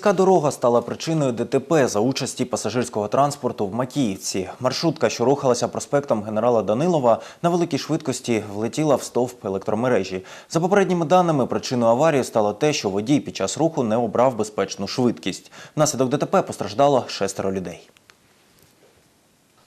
міська дорога стала причиною ДТП за участі пасажирського транспорту в Макіївці. Маршрутка, що рухалася проспектом генерала Данилова, на великій швидкості влетіла в стовп електромережі. За попередніми даними, причиною аварії стало те, що водій під час руху не обрав безпечну швидкість. Внаслідок ДТП постраждало шестеро людей.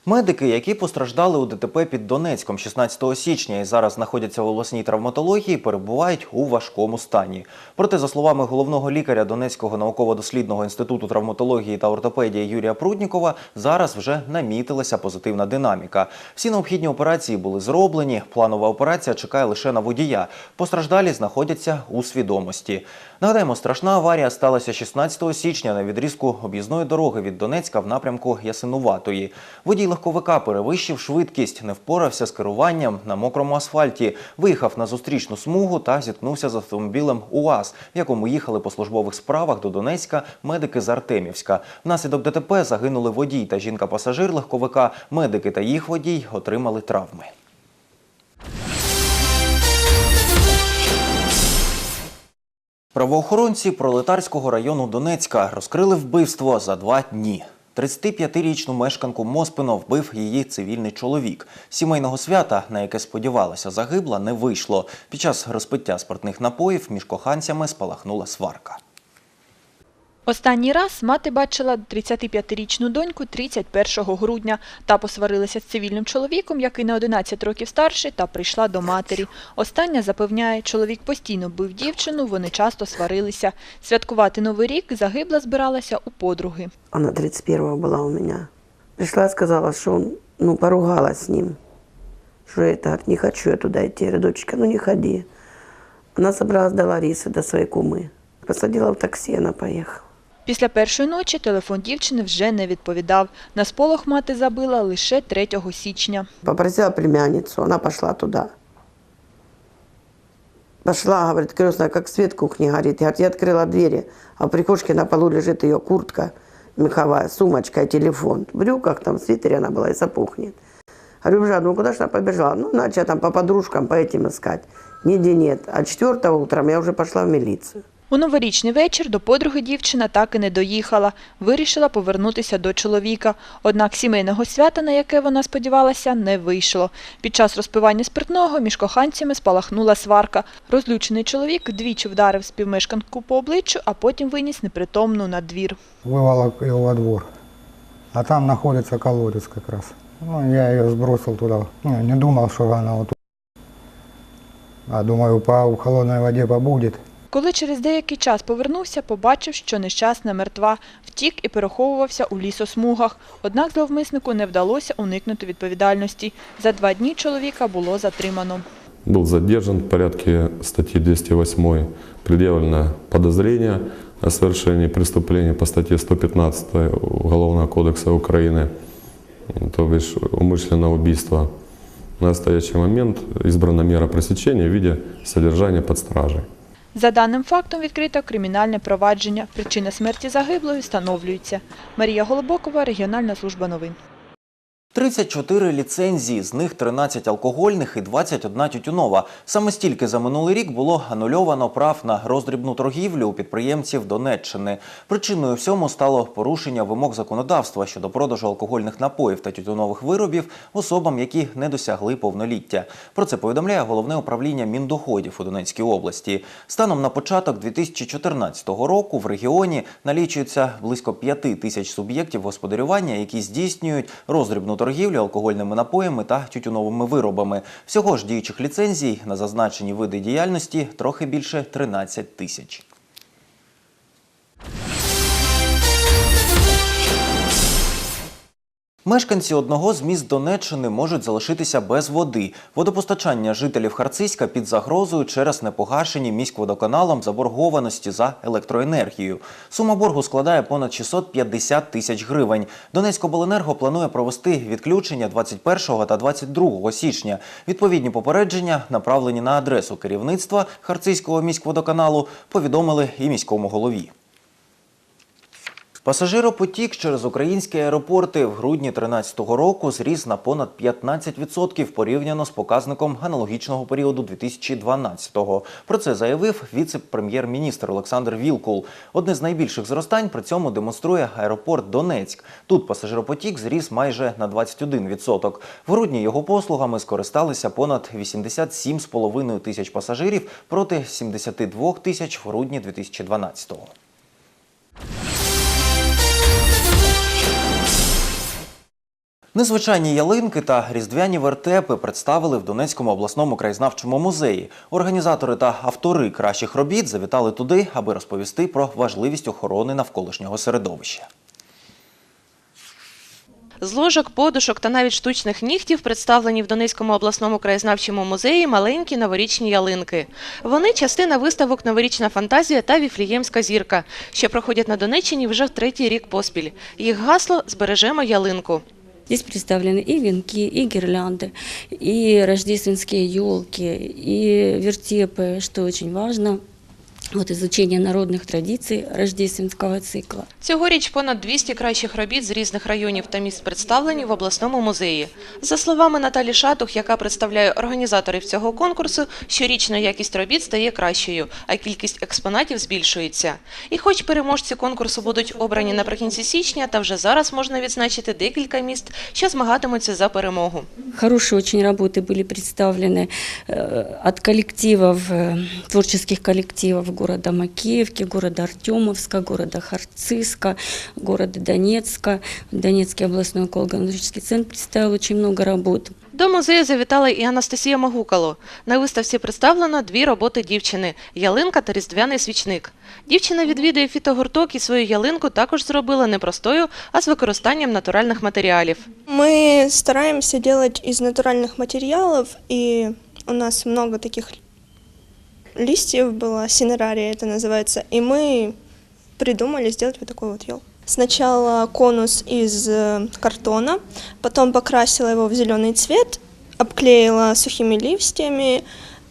Медики, які постраждали у ДТП під Донецьком 16 січня і зараз знаходяться в обласній травматології, перебувають у важкому стані. Проте, за словами головного лікаря Донецького науково-дослідного інституту травматології та ортопедії Юрія Пруднікова, зараз вже намітилася позитивна динаміка. Всі необхідні операції були зроблені. Планова операція чекає лише на водія. Постраждалі знаходяться у свідомості. Нагадаємо, страшна аварія сталася 16 січня на відрізку об'їзної дороги від Донецька в напрямку Ясинуватої. Водій легковика перевищив швидкість, не впорався з керуванням на мокрому асфальті, виїхав на зустрічну смугу та зіткнувся з автомобілем УАЗ, в якому їхали по службових справах до Донецька медики з Артемівська. Внаслідок ДТП загинули водій та жінка-пасажир легковика. Медики та їх водій отримали травми. Правоохоронці Пролетарського району Донецька розкрили вбивство за два дні. 35-річну мешканку Моспино вбив її цивільний чоловік. Сімейного свята, на яке сподівалася загибла, не вийшло. Під час розпиття спиртних напоїв між коханцями спалахнула сварка. Останній раз мати бачила 35-річну доньку 31 грудня та посварилася з цивільним чоловіком, який на 11 років старший, та прийшла до матері. Остання запевняє, чоловік постійно бив дівчину, вони часто сварилися. Святкувати Новий рік загибла збиралася у подруги. Она 31-го была у меня. Пришла, сказала, что он, ну, поругалась с ним. Что я так, не хочу я туда идти. Я говорю, дочка, ну не ходи. Она собралась до Ларисы, до своей кумы. Посадила в такси, она поехала. Після першої ночі телефон дівчини вже не відповідав. На сполох мати забила лише 3 січня. Попросила племянницу, она пошла туда. Пошла, говорит, крестная, как свет в кухне горит. Я, говорит, я открыла двери, а в прихожке на полу лежит ее куртка меховая, сумочка и телефон. В брюках, там, в свитере она была и запухнет. Говорю, Жан, ну куда же она побежала? Ну, начала там по подружкам, по этим искать. Нигде нет. А четвертого утром я уже пошла в милицию. У новорічний вечір до подруги дівчина так і не доїхала. Вирішила повернутися до чоловіка. Однак сімейного свята, на яке вона сподівалася, не вийшло. Під час розпивання спиртного між коханцями спалахнула сварка. Розлючений чоловік двічі вдарив співмешканку по обличчю, а потім виніс непритомну на двір. выволок ее во двор. А там находится колодец как раз. Ну, я ее сбросил туда. Ну, не думал, что она вот тут. А думаю, по в холодной воде побудет. Коли через деякий час повернувся, побачив, що нещасна мертва, втік і переховувався у лісосмугах. Однак зловмиснику не вдалося уникнути відповідальності. За два дні чоловіка було затримано. Был задержан в порядке статьи 208, предъявлено подозрение о совершении преступления по статье 115 Уголовного кодекса Украины, то бишь умышленное убийство. В настоящий момент избрана мера пресечения в виде содержания под стражей. За даним фактом відкрито кримінальне провадження. Причина смерті загиблої встановлюється. Марія Голобокова, регіональна служба новин. 34 ліцензії, з них 13 алкогольних і 21 тютюнова. Саме стільки за минулий рік було анульовано прав на роздрібну торгівлю у підприємців Донеччини. Причиною всьому стало порушення вимог законодавства щодо продажу алкогольних напоїв та тютюнових виробів особам, які не досягли повноліття. Про це повідомляє головне управління міндоходів у Донецькій області. Станом на початок 2014 року в регіоні налічується близько 5 тисяч суб'єктів господарювання, які здійснюють роздрібну торгівлю алкогольними напоями та тютюновими виробами. Всього ж діючих ліцензій на зазначені види діяльності трохи більше 13 тисяч. Мешканці одного з міст Донеччини можуть залишитися без води. Водопостачання жителів Харциська під загрозою через непогашені міськводоканалом заборгованості за електроенергію. Сума боргу складає понад 650 тисяч гривень. Донецькобленерго планує провести відключення 21 та 22 січня. Відповідні попередження, направлені на адресу керівництва Харцизького міськводоканалу, повідомили і міському голові. Пасажиропотік через українські аеропорти в грудні 2013 року зріс на понад 15% порівняно з показником аналогічного періоду 2012-го. Про це заявив віце-прем'єр-міністр Олександр Вілкул. Одне з найбільших зростань при цьому демонструє аеропорт Донецьк. Тут пасажиропотік зріс майже на 21%. В грудні його послугами скористалися понад 87,5 тисяч пасажирів проти 72 тисяч в грудні 2012-го. Незвичайні ялинки та різдвяні вертепи представили в Донецькому обласному краєзнавчому музеї. Організатори та автори кращих робіт завітали туди, аби розповісти про важливість охорони навколишнього середовища. З ложок, подушок та навіть штучних нігтів представлені в Донецькому обласному краєзнавчому музеї маленькі новорічні ялинки. Вони частина виставок Новорічна фантазія та Віфліємська зірка, що проходять на Донеччині вже в третій рік поспіль. Їх гасло Збережемо ялинку. Здесь представлены и венки, и гирлянды, и рождественские елки, и вертепы, что очень важно. Вот изучение народных традиций рождественского цикла. Цьогоріч понад 200 кращих робіт з різних районів та міст представлені в обласному музеї. За словами Наталі Шатух, яка представляє організаторів цього конкурсу, щорічно якість робіт стає кращою, а кількість експонатів збільшується. І хоч переможці конкурсу будуть обрані наприкінці січня, та вже зараз можна відзначити декілька міст, що змагатимуться за перемогу. Хорошие очень работы были представлены э, от коллективов, э, творческих коллективов города Макеевки, города Артемовска, города Харциска, города Донецка. Донецкий областной эколого-генетический центр представил очень много работ. До музею завітала і Анастасія Магукало. На виставці представлено дві роботи дівчини – ялинка та різдвяний свічник. Дівчина відвідує фітогурток і свою ялинку також зробила не простою, а з використанням натуральних матеріалів. Мы стараемся делать из натуральных материалов, и у нас много таких листьев было, синерария это называется, и мы придумали сделать вот такой вот елку. Сначала конус из э, картона, потом покрасила его в зеленый цвет, обклеила сухими листьями,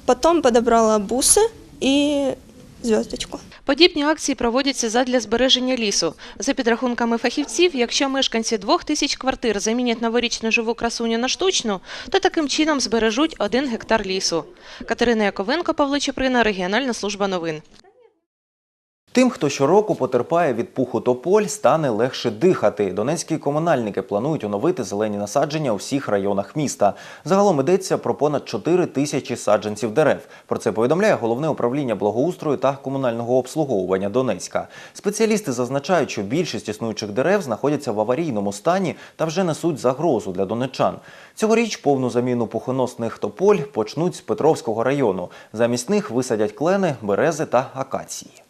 потом подобрала бусы и звездочку. Подібні акції проводяться задля збереження лісу. За підрахунками фахівців, якщо мешканці двох тисяч квартир замінять новорічну живу красуню на штучну, то таким чином збережуть один гектар лісу. Катерина Яковенко, Павло Чеприна, Регіональна служба новин. Тим, хто щороку потерпає від пуху тополь, стане легше дихати. Донецькі комунальники планують оновити зелені насадження у всіх районах міста. Загалом йдеться про понад 4 тисячі саджанців дерев. Про це повідомляє головне управління благоустрою та комунального обслуговування Донецька. Спеціалісти зазначають, що більшість існуючих дерев знаходяться в аварійному стані та вже несуть загрозу для донеччан. Цьогоріч повну заміну пухоносних тополь почнуть з Петровського району. Замість них висадять клени, берези та акації.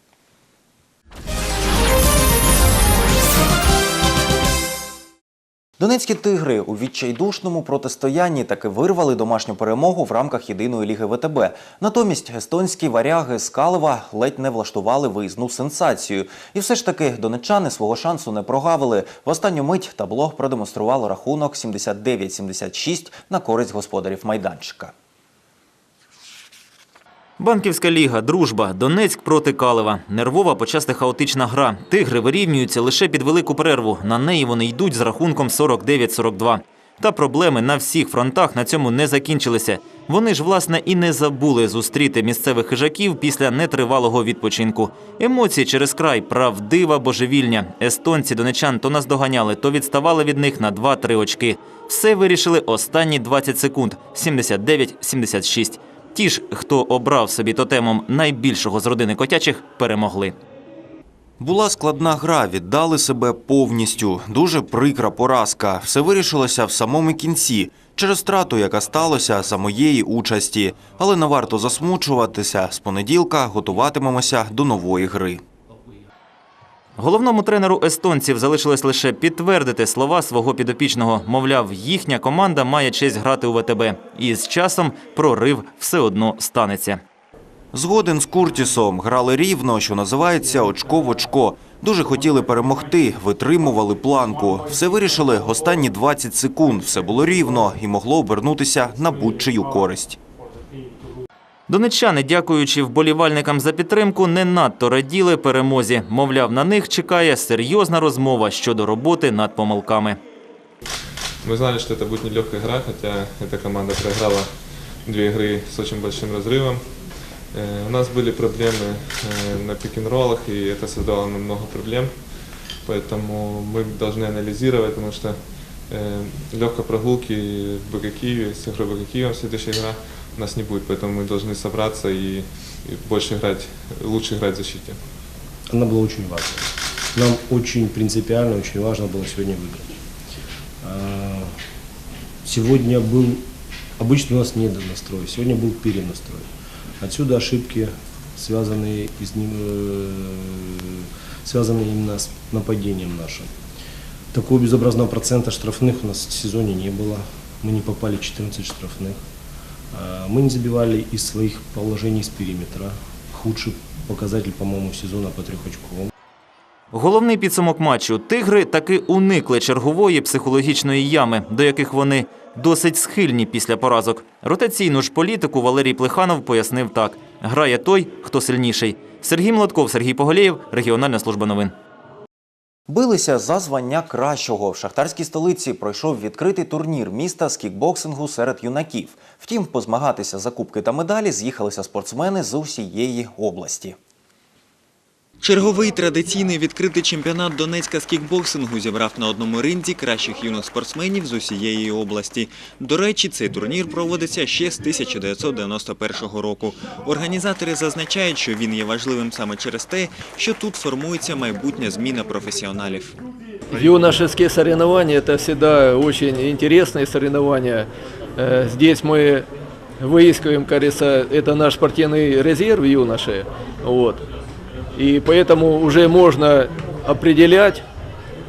Донецькі тигри у відчайдушному протистоянні таки вирвали домашню перемогу в рамках єдиної ліги ВТБ. Натомість естонські варяги з Калева ледь не влаштували виїзну сенсацію. І все ж таки донеччани свого шансу не прогавили. В останню мить табло продемонструвало рахунок 79-76 на користь господарів майданчика. Банківська ліга, дружба, Донецьк проти Калева. Нервова, почасти хаотична гра. Тигри вирівнюються лише під велику перерву. На неї вони йдуть з рахунком 49-42. Та проблеми на всіх фронтах на цьому не закінчилися. Вони ж, власне, і не забули зустріти місцевих хижаків після нетривалого відпочинку. Емоції через край, правдива божевільня. Естонці донечан то наздоганяли, то відставали від них на 2-3 очки. Все вирішили останні 20 секунд – 79-76. Ті ж, хто обрав собі тотемом найбільшого з родини котячих, перемогли. Була складна гра, віддали себе повністю. Дуже прикра поразка. Все вирішилося в самому кінці через втрату, яка сталася за моєї участі. Але не варто засмучуватися. З понеділка готуватимемося до нової гри. Головному тренеру естонців залишилось лише підтвердити слова свого підопічного. Мовляв, їхня команда має честь грати у ВТБ. І з часом прорив все одно станеться. Згоден з Куртісом грали рівно, що називається очко в очко. Дуже хотіли перемогти, витримували планку. Все вирішили останні 20 секунд. Все було рівно і могло обернутися на будь-чию користь. Донеччани, дякуючи вболівальникам за підтримку, не надто раділи перемозі. Мовляв, на них чекає серйозна розмова щодо роботи над помилками. Мы знали, что это будет нелегкая игра, хотя эта команда проиграла две игры с очень большим разрывом. Э, У нас были проблемы э, на пик-н-роллах, и это создало нам много проблем. Поэтому мы должны анализировать, потому что э, легкой прогулки в БК Киеве, с игрой БК Киевом следующая игра у нас не будет. Поэтому мы должны собраться и, и больше играть, лучше играть в защите. она была очень важна. Нам очень принципиально, очень важно было сегодня выиграть. А, Сегодня был, обычно у нас недонастрой, сегодня был перенастрой. Отсюда ошибки, связанные, из, э, связанные именно с нападением нашим. Такого безобразного процента штрафных у нас в сезоне не было. Мы не попали в 14 штрафных. А, Мы не забивали из своих положений с периметра. Худший показатель, по-моему, сезона по трехочковым. Головний підсумок матчу тигри таки уникли чергової психологічної ями, до яких вони досить схильні після поразок. Ротаційну ж політику Валерій Плеханов пояснив так: грає той, хто сильніший. Сергій Млотков, Сергій Поголєєв, Регіональна служба новин. Билися за звання кращого. В шахтарській столиці пройшов відкритий турнір міста з кікбоксингу серед юнаків. Втім, позмагатися за кубки та медалі з'їхалися спортсмени з усієї області. Черговий традиційний відкритий чемпіонат Донецька з кікбоксингу зібрав на одному ринзі кращих юних спортсменів з усієї області. До речі, цей турнір проводиться ще з 1991 року. Організатори зазначають, що він є важливим саме через те, що тут формується майбутня зміна професіоналів. Юношеские соревнования – это всегда очень интересные соревнования. Э, Здесь мы выискиваем, кажется, это наш спортивный резерв юноши. Вот. И поэтому уже можно определять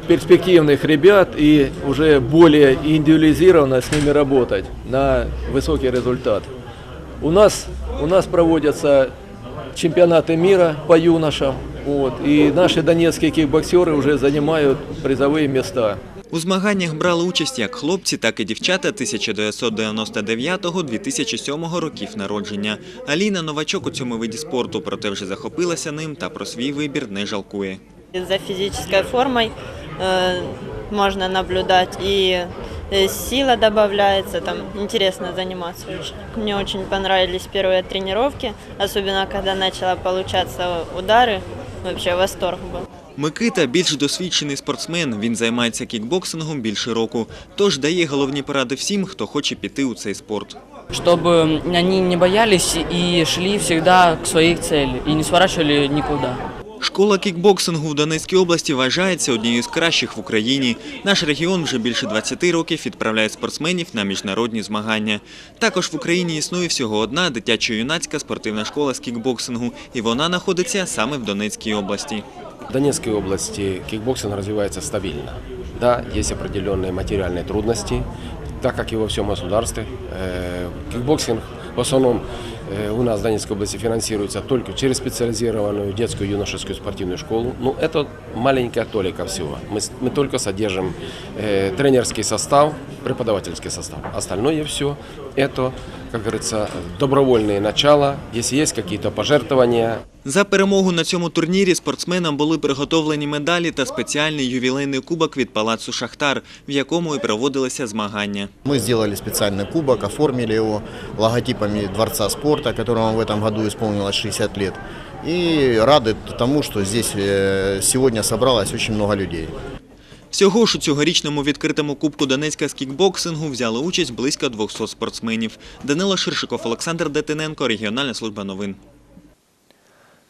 перспективных ребят и уже более индивидуализированно с ними работать на высокий результат. У нас, у нас проводятся чемпионаты мира по юношам, вот, и наши донецкие кикбоксеры уже занимают призовые места. У змаганнях брали участь як хлопці, так і дівчата 1999-2007 років народження. Аліна новачок у цьому виді спорту, проте вже захопилася ним та про свій вибір не жалкує. За физической формой э, можно наблюдать и э, сила добавляется, там интересно заниматься очень. Мне очень понравились первые тренировки, особенно когда начала получаться удары, вообще восторг был. Микита більш досвідчений спортсмен. Він займається кікбоксингом більше року, тож дає головні поради всім, хто хоче піти у цей спорт. чтобы они не боялись и шли всегда к своей цели и не сворачивали никуда. Школа кікбоксингу в Донецькій області вважається однією з кращих в Україні. Наш регіон вже більше 20 років відправляє спортсменів на міжнародні змагання. Також в Україні існує всього одна дитячо-юнацька спортивна школа з кікбоксингу, і вона знаходиться саме в Донецькій області. В Донецкой области кикбоксинг развивается стабильно. Да, есть определенные материальные трудности, так как и во всем государстве. Э, Кикбоксинг в основном э, у нас в Донецкой области финансируется только через специализированную детскую юношескую спортивную школу. Ну, это маленькая толика всего. Мы, с- мы только содержим э, тренерский состав, преподавательский состав. Остальное все это, как говорится, добровольные начала. Если есть какие-то пожертвования, За перемогу на цьому турнірі спортсменам були приготовлені медалі та спеціальний ювілейний кубок від палацу Шахтар, в якому і проводилися змагання. Мы сделали специальный кубок, оформили его логотипами Дворца спорта, которому в этом году исполнилось 60 лет. И рады тому, что здесь э, сегодня собралось очень много людей. Всього ж у цьогорічному відкритому кубку Донецька з кікбоксингу взяли участь близько 200 спортсменів. Данила Ширшиков, Олександр Детиненко, Регіональна служба новин.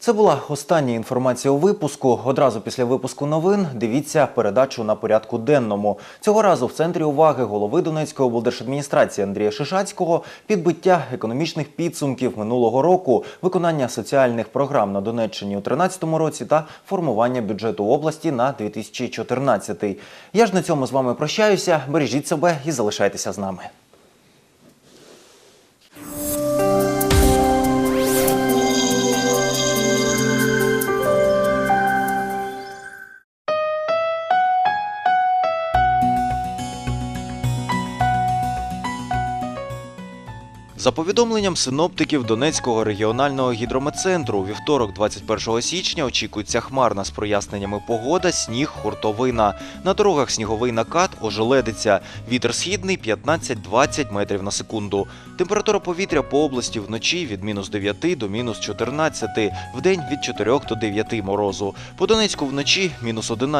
Це була остання інформація у випуску. Одразу після випуску новин дивіться передачу на порядку денному. Цього разу в центрі уваги голови Донецької облдержадміністрації Андрія Шишацького підбиття економічних підсумків минулого року, виконання соціальних програм на Донеччині у 2013 році та формування бюджету області на 2014. Я ж на цьому з вами прощаюся. Бережіть себе і залишайтеся з нами. За повідомленням синоптиків Донецького регіонального гідрометцентру, у вівторок, 21 січня, очікується хмарна з проясненнями погода, сніг, хуртовина. На дорогах сніговий накат, ожеледиця. Вітер східний 15-20 метрів на секунду. Температура повітря по області вночі від мінус 9 до мінус 14, вдень від 4 до 9 морозу. По Донецьку вночі мінус 11